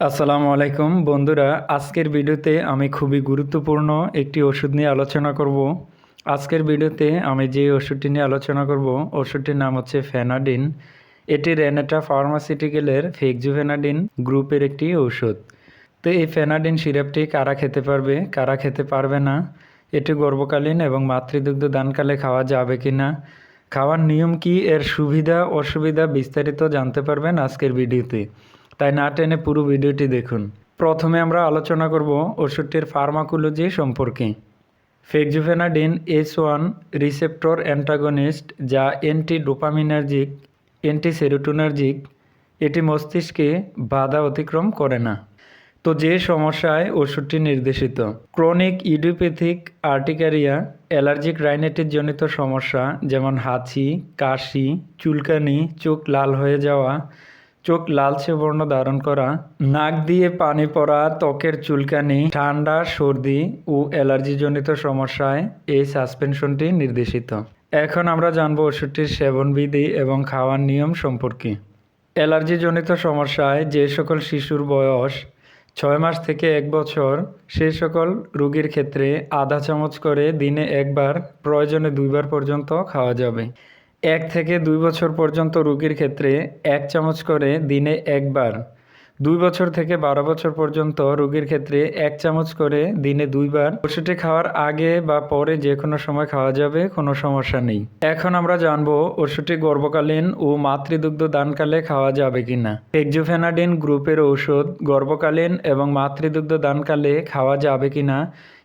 আসসালামু আলাইকুম বন্ধুরা, আজকের ভিডিওতে আমি খুবই গুরুত্বপূর্ণ একটি ওষুধ নিয়ে আলোচনা করব। আজকের ভিডিওতে আমি যে ওষুধটি নিয়ে আলোচনা করব, ওষুধটির নাম হচ্ছে ফেনাডিন। এটি রেনেটা ফার্মাসিউটিক্যালের ফেকজুফেনাডিন গ্রুপের একটি ঔষধ তো এই ফেনাডিন সিরাপটি কারা খেতে পারবে, কারা খেতে পারবে না, এটি গর্ভকালীন এবং মাতৃদুগ্ধ দানকালে খাওয়া যাবে কি না খাওয়ার নিয়ম কি, এর সুবিধা, অসুবিধা বিস্তারিত জানতে পারবেন আজকের ভিডিওতে। তাই না টেনে পুরো ভিডিওটি দেখুন। প্রথমে আমরা আলোচনা করব ওষুধটির ফার্মাকোলজি সম্পর্কে। Fexofenadine S one receptor antagonist যা অ্যান্টি ডোপামিনার্জিক অ্যান্টি সেরোটোনার্জিক এটি মস্তিষ্কে বাধা অতিক্রম করে না। তো যে সমস্যায় ওষুধটি নির্দেশিত। Chronic idiopathic urticaria, allergic rhinitis জনিত সমস্যা যেমন হাঁচি, কাশি, চুলকানি, চোখ লাল হয়ে যাওয়া চোখ লালচে বর্ণ ধারণ করা, নাক দিয়ে পানি পড়া, ত্বকের চুলকানি, ঠান্ডা, সর্দি ও অ্যালার্জিজনিত সমস্যায় এই সাসপেনশনটি নির্দেশিত। এখন আমরা জানব ওষুধটির সেবনবিধি এবং খাওয়ার নিয়ম সম্পর্কে। অ্যালার্জিজনিত সমস্যায় যে সকল শিশুর বয়স ছয় মাস থেকে এক বছর সেই সকল রোগীর ক্ষেত্রে আধা চামচ করে দিনে একবার, প্রয়োজনে দুইবার পর্যন্ত খাওয়া যাবে। এক থেকে দুই বছর পর্যন্ত রোগীর ক্ষেত্রে এক চামচ করে দিনে একবার। দুই বছর থেকে বারো বছর পর্যন্ত রোগীর ক্ষেত্রে এক চামচ করে দিনে দুইবার। ওষুধটি খাওয়ার আগে বা পরে যে কোনো সময় খাওয়া যাবে, কোনো সমস্যা নেই। এখন আমরা জানব ওষুধটি গর্ভকালীন ও মাতৃদুগ্ধ দানকালে খাওয়া যাবে কিনা। এক্সোফেনাডিন গ্রুপের ঔষধ গর্ভকালীন এবং মাতৃদুগ্ধ দানকালে খাওয়া যাবে কিনা,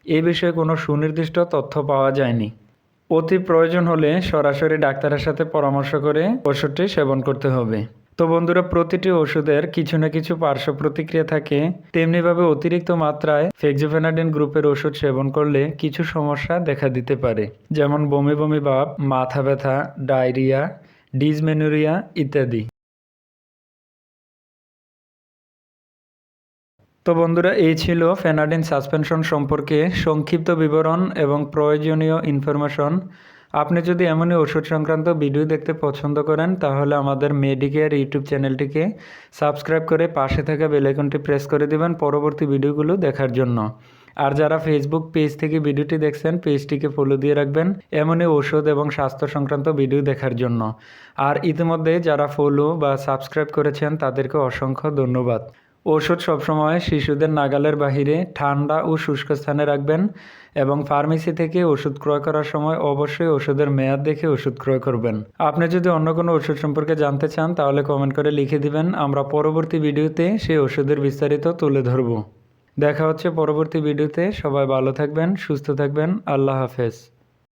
এ বিষয়ে কোনো সুনির্দিষ্ট তথ্য পাওয়া যায়নি। অতি প্রয়োজন হলে সরাসরি ডাক্তারের সাথে পরামর্শ করে ওষুধটি সেবন করতে হবে। তো বন্ধুরা, প্রতিটি ওষুধের কিছু না কিছু পার্শ্ব প্রতিক্রিয়া থাকে। তেমনিভাবে অতিরিক্ত মাত্রায় ফেক্সোফেনাডিন গ্রুপের ওষুধ সেবন করলে কিছু সমস্যা দেখা দিতে পারে। যেমন বমি বমি ভাব, মাথা ব্যথা, ডায়রিয়া ডিজমেনুরিয়া ইত্যাদি। তো বন্ধুরা, এই ছিল ফেনাডিন সাসপেনশন সম্পর্কে সংক্ষিপ্ত বিবরণ এবং প্রয়োজনীয় ইনফরমেশন। আপনি যদি এমনই ওষুধ সংক্রান্ত ভিডিও দেখতে পছন্দ করেন, তাহলে আমাদের মেডিকেয়ার ইউটিউব চ্যানেলটিকে সাবস্ক্রাইব করে পাশে থাকা বেলাইকনটি প্রেস করে দিবেন পরবর্তী ভিডিওগুলো দেখার জন্য। আর যারা ফেসবুক পেজ থেকে ভিডিওটি দেখছেন পেজটিকে ফলো দিয়ে রাখবেন এমনই ওষুধ এবং স্বাস্থ্য সংক্রান্ত ভিডিও দেখার জন্য। আর ইতিমধ্যে যারা ফলো বা সাবস্ক্রাইব করেছেন, তাদেরকে অসংখ্য ধন্যবাদ। ওষুধ সবসময় শিশুদের নাগালের বাহিরে ঠান্ডা ও শুষ্ক স্থানে রাখবেন এবং ফার্মেসি থেকে ওষুধ ক্রয় করার সময় অবশ্যই ওষুধের মেয়াদ দেখে ওষুধ ক্রয় করবেন। আপনি যদি অন্য কোনো ওষুধ সম্পর্কে জানতে চান, তাহলে কমেন্ট করে লিখে দিবেন। আমরা পরবর্তী ভিডিওতে সেই ওষুধের বিস্তারিত তুলে ধরব। দেখা হচ্ছে পরবর্তী ভিডিওতে। সবাই ভালো থাকবেন, সুস্থ থাকবেন। আল্লাহ হাফেজ।